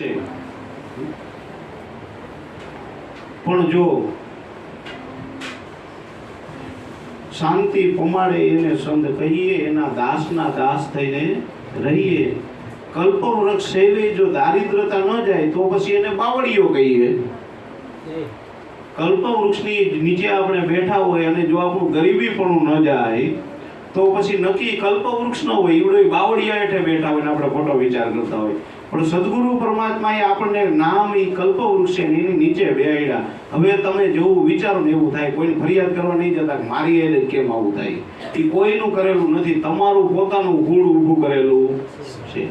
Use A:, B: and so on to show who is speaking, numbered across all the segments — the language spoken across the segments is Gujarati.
A: છે. પણ જો શાંતિ પમાડે એને સંત કહીએ એના દાસના દાસ થઈને રહીએ. કલ્પવૃક્ષ સેવે જો દારિદ્રતા ન જાય તો પછી એને બાવળીઓ કહીએ. કલ્પવૃક્ષની નીચે આપણે બેઠા હોય અને જો આપણું ગરીબી પણ ન જાય તો પછી નક્કી કલ્પવૃક્ષ ન હોય એવડો બાવળિયા હેઠે બેઠા હોય ને આપણે ખોટો વિચાર કરતા હોય. પણ સદગુરુ પરમાત્માએ આપણને નામ એ કલ્પવૃક્ષ એની નીચે બેહાડ્યા હવે તમે જેવું વિચારો ને એવું થાય, કોઈને ફરિયાદ કરવા નહીં જતા મારી એને કેમ આવું થાય? એ કોઈનું કરેલું નથી, તમારું પોતાનું ગુળ ઊભું કરેલું છે.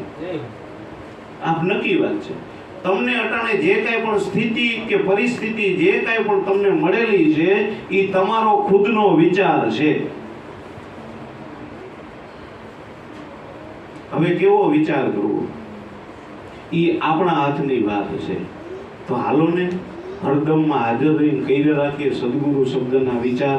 A: આ નક્કી વાત છે. તમને અટાણે જે કાંઈ પણ સ્થિતિ કે પરિસ્થિતિ જે કાંઈ પણ તમને મળેલી છે એ તમારો ખુદનો વિચાર છે. હવે કેવો વિચાર કરવો? એ આપણા હાથની વાત છે. તો હાલો ને હરદમમાં હાજર રહીને કહી રાખીએ સદગુરુ શબ્દના વિચાર.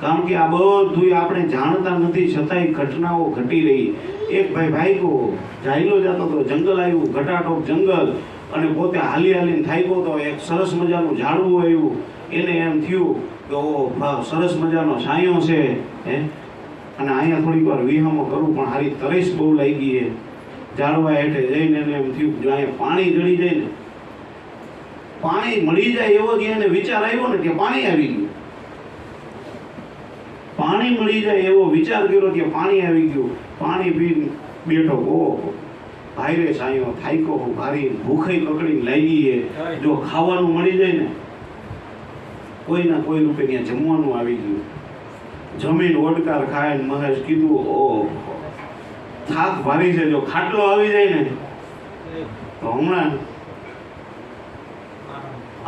A: કારણ કે આ બધું આપણે જાણતા નથી, છતાંય ઘટનાઓ ઘટી રહી. એક ભાઈ ભાઈકો, જાયલો જતો તો જંગલ આવ્યું ઘટાટોપ જંગલ, અને પોતે હાલી હાલીને થાક્યો તો એક સરસ મજાનું ઝાડવું આવ્યું. એને એમ થયું કે ઓ સરસ મજાનો છાંયો છે, હે? અને અહીંયા થોડીક વાર વિહામો કરું, પણ હારી તરેશ બહુ લાગી છે. ઝાડવા હેઠે જઈને એને એમ થયું. જાય પાણી જડી જાય ને પાણી મળી જાય એવો જ એને વિચાર આવ્યો ને કે પાણી આવી ગયું. પાણી મળી જાય એવો વિચાર કર્યો કે પાણી આવી ગયું. પાણી પીને બેઠો ઓહો ભાઈરે સાયો થાયકો ભારી ભૂખે પકડી છે. જો ખાવાનું મળી જાય ને કોઈના કોઈ રૂપે ત્યાં જમવાનું આવી ગયું. જમીન ઓડકાર ખાય ને મહેશ કીધું ઓહો થાક ભારી છે જો ખાટલો આવી જાય ને, તો હમણાં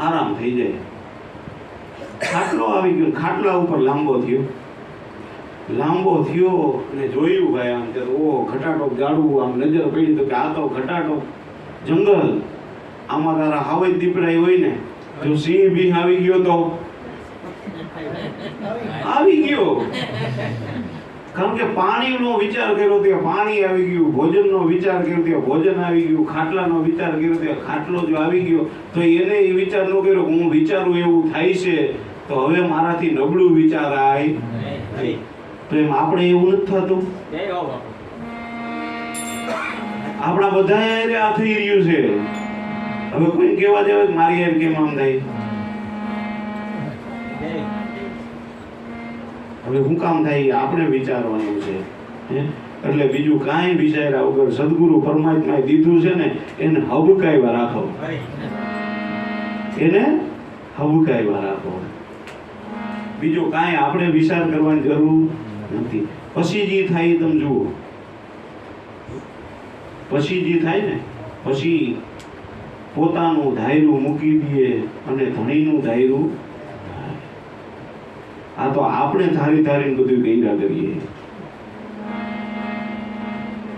A: આરામ થઈ જાય. ખાટલો આવી ગયો, ખાટલા ઉપર લાંબો થયો. લાંબો થયો અને જોયું ભાઈ આમ કે ઓ ઘટાટો જાડવું આમ નજર પડી તો કે આ તો ઘટાટો જંગલ, આમાં તારા હાવે દીપડાઈ હોય ને, જો સિંહ બી આવી ગયો તો? આવી ગયો. કારણ કે પાણીનો વિચાર કર્યો ત્યાં પાણી આવી ગયું ભોજનનો વિચાર કર્યો ત્યાં ભોજન આવી ગયું ખાટલાનો વિચાર કર્યો ત્યાં ખાટલો જો આવી ગયો. તો એને એ વિચાર ન કર્યો હું વિચારું એવું થાય છે તો હવે મારાથી નબળું વિચાર આય. તો એમ આપણે એવું નથી થતું? આપણા બધા આ થઈ રહ્યું છે. હવે કોઈ કહેવા જાવે કે મારી એમ કેમ આમ થાય? હવે હું કામ થાય આપણે વિચારવાનું છે? એટલે બીજું કાંઈ વિચાર્યા વગર સદગુરુ પરમાત્માએ દીધું છે ને, એને હબકાયવા રાખો. એને હબકાયવા રાખો. બીજું કાંઈ આપણે વિચાર કરવાની જરૂર નથી. પછી જે થાય તમે જુઓ. પછી જે થાય ને, પછી પોતાનું ધાયરું મૂકી દે અને ધણીનું ધાયરું આ તો આપણે ધારી ધારીને બધું કર્યા કરીએ.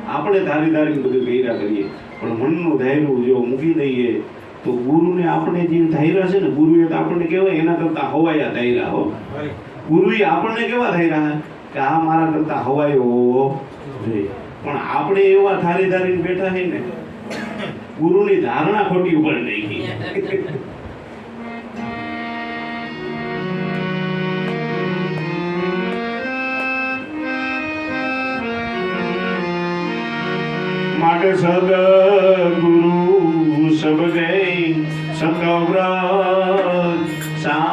A: આપણે ધારી ધારીને બધું કર્યા કરીએ. પણ મનનું ધાયરું જો મૂકી દઈએ, તો ગુરુને આપણે જે ધાયરા છે ને, ગુરુએ તો આપણને કહેવાય એના કરતા હવાયા ધાયરા હો. ગુરુએ આપણને કેવા ધાયરા? કે આ મારા કરતા હવાયો હોવો જોઈએ પણ આપણે એવા ધારી ધારીને બેઠા છે ને, ગુરુની ધારણા ખોટી ઉપર નાખી માટે સદગુરુ સબ ગઈ સતવ્રત શાંતિ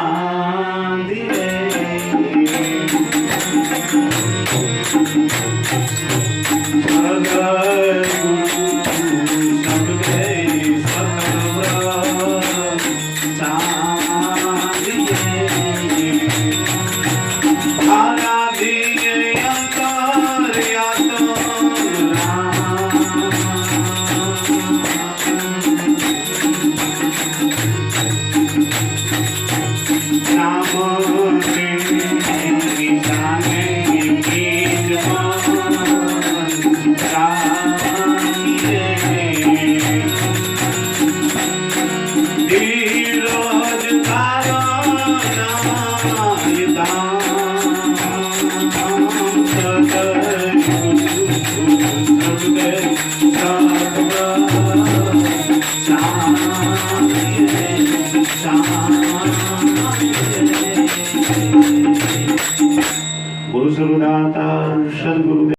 A: गुरु सदगुरुदाता सदगुरु